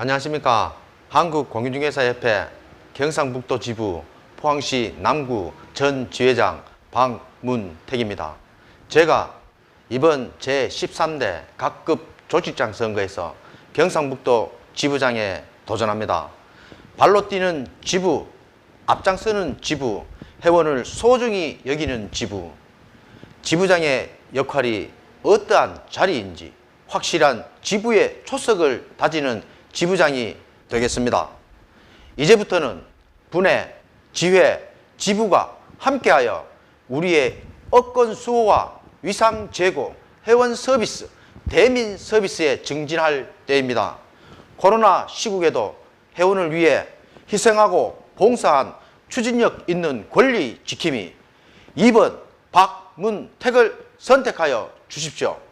안녕하십니까. 한국공인중개사협회 경상북도 지부 포항시 남구 전 지회장 박문택입니다. 제가 이번 제13대 각급 조직장 선거에서 경상북도 지부장에 도전합니다. 발로 뛰는 지부, 앞장서는 지부, 회원을 소중히 여기는 지부, 지부장의 역할이 어떠한 자리인지 확실한 지부의 초석을 다지는 지부장이 되겠습니다. 이제부터는 분회, 지회, 지부가 함께하여 우리의 업권 수호와 위상 제고, 회원 서비스, 대민 서비스에 증진할 때입니다. 코로나 시국에도 회원을 위해 희생하고 봉사한 추진력 있는 권리 지킴이 2번 박문택을 선택하여 주십시오.